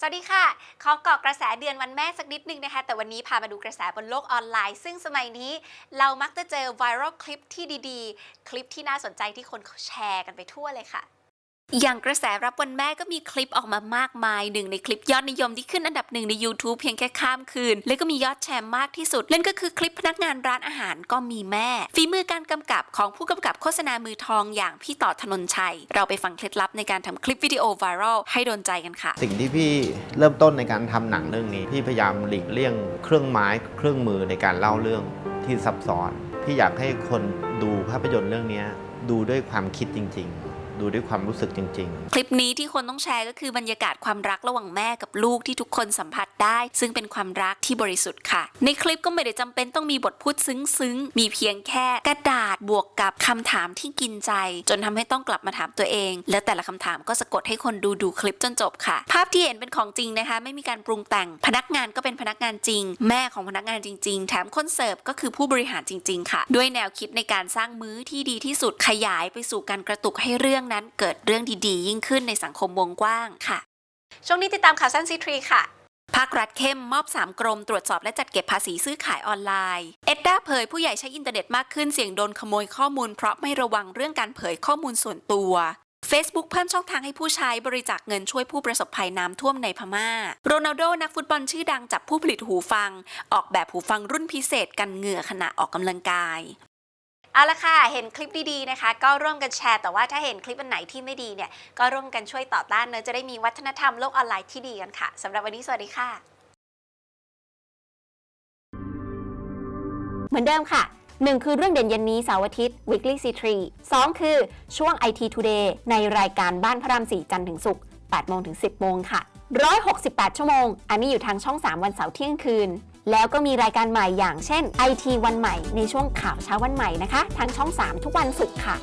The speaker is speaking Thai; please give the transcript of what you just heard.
สวัสดีค่ะ ขอเกาะกระแสเดือนวันแม่สักนิดนึงนะคะ แต่วันนี้พามาดูกระแสบนโลกออนไลน์ ซึ่งสมัยนี้เรามักจะเจอไวรัลคลิปที่ดีๆ คลิปที่น่าสนใจที่คนแชร์กันไปทั่วเลยค่ะ อย่างกระแสรับวันแม่ก็มีคลิปออกมามากมายหนึ่งในคลิปยอดนิยมที่ขึ้นอันดับหนึ่งใน YouTube เพียงแค่ข้ามคืน และก็มียอดแชร์มากที่สุดนั่นก็คือคลิปพนักงานร้านอาหารก็มีแม่ ฝีมือการกำกับของผู้กำกับโฆษณามือทองอย่างพี่ต่อธนนชัย เราไปฟังเคล็ดลับในการทำคลิปวิดีโอไวรัลให้โดนใจกันค่ะ สิ่งที่พี่เริ่มต้นในการทำหนังเรื่องนี้พี่พยายามหลีกเลี่ยงเครื่องไม้เครื่องมือในการเล่าเรื่องที่ซับซ้อนพี่อยากให้คนดูภาพยนตร์เรื่องนี้ดูด้วยความคิดจริง ๆ ดูด้วยความรู้สึกจริง ๆ คลิปนี้ที่คนต้องแชร์ก็คือบรรยากาศความรักระหว่างแม่กับลูกที่ทุกคนสัมผัสได้ ซึ่งเป็นความรักที่บริสุทธิ์ค่ะ ในคลิปก็ไม่ได้จำเป็นต้องมีบทพูดซึ้งๆ มีเพียงแค่กระดาษบวกกับคำถามที่กินใจ จนทำให้ต้องกลับมาถามตัวเอง แล้วแต่ละคำถามก็สะกดให้คนดูดูคลิปจนจบค่ะ ภาพที่เห็นเป็นของจริงนะคะ ไม่มีการปรุงแต่ง พนักงานก็เป็นพนักงานจริง แม่ของพนักงานจริง ๆ แถมคนเสิร์ฟก็คือผู้บริหารจริง ๆ ค่ะ ด้วยแนวคิดในการสร้างมื้อที่ดีที่สุดขยายไปสู่การกระตุกให้เรื่องนั้นเกิดเรื่องดีๆ ยิ่งขึ้นในสังคมวงกว้างค่ะ ช่วงนี้ติดตามข่าวสั้นซีทรีค่ะภาครัฐเข้มมอบ 3 กรมตรวจสอบและจัดเก็บภาษีซื้อขายออนไลน์ เอ็ดด้าเผยผู้ใหญ่ใช้อินเทอร์เน็ตมากขึ้นเสี่ยงโดนขโมยข้อมูลเพราะไม่ระวังเรื่องการเผยข้อมูลส่วนตัว Facebook เพิ่มช่องทางให้ผู้ใช้บริจาคเงินช่วยผู้ประสบภัยน้ำท่วมในพม่า โรนัลโดนักฟุตบอลชื่อดังจับผู้ผลิตหูฟัง ออกแบบหูฟังรุ่นพิเศษกันเหงื่อขณะออกกำลังกาย เอาละค่ะ เห็นคลิปดีๆนะคะ ก็ร่วมกันแชร์ แต่ว่าถ้าเห็นคลิปอันไหนที่ไม่ดีเนี่ย ก็ร่วมกันช่วยต่อต้านเนอะจะได้มีวัฒนธรรมโลกออนไลน์ที่ดีกันค่ะสำหรับวันนี้สวัสดีค่ะ เหมือนเดิมค่ะ 1 คือเรื่องเด่นเย็นนี้เสาร์อาทิตย์ weekly c 3 2 คือช่วง IT Today ในรายการบ้านพระราม4จันทร์ถึงศุกร์8โมงถึง 10โมงค่ะ 168 ชั่วโมง อันนี้อยู่ทางช่อง 3 วันเสาร์เที่ยงคืน แล้วก็มีรายการใหม่อย่างเช่น IT วันใหม่ในช่วงข่าวเช้าวันใหม่นะคะ ทางช่อง 3 ทุกวันศุกร์ค่ะ